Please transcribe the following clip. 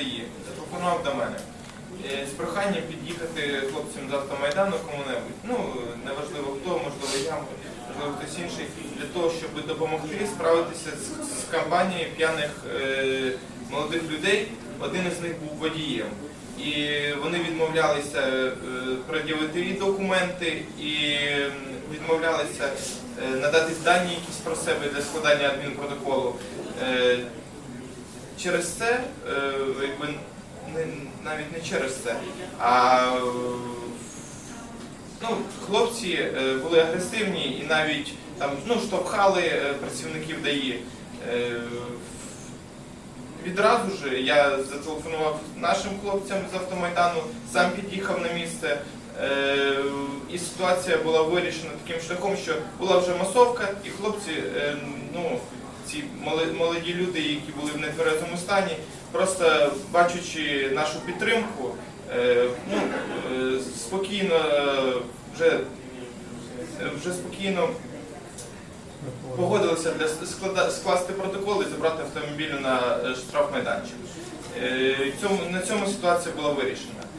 ДАІ зателефонував до мене е, з проханням під'їхати хлопцям з автомайдану кому-небудь. Ну, неважливо хто, можливо, я, можливо, хтось інший, для того, щоб допомогти справитися з, з кампанією п'яних е, молодих людей. Один із них був водієм. І вони відмовлялися е, пред'явити документи, і відмовлялися е, надати дані якісь про себе для складання адмінпротоколу. Е, Через це, е, якби не, навіть не через це, а е, ну, хлопці е, були агресивні і навіть там ну, штовхали е, працівників ДАІ. Е, Відразу ж я зателефонував нашим хлопцям з автомайдану, сам під'їхав на місце. Е, І ситуація була вирішена таким шляхом, що була вже масовка, і хлопці, е, ну ці молоді люди, які були в нетверезому стані, просто бачачи нашу підтримку, е, ну, е, спокійно вже, вже спокійно погодилися для скласти протокол і забрати автомобіль на е, штрафмайданчик. На цьому ситуація була вирішена.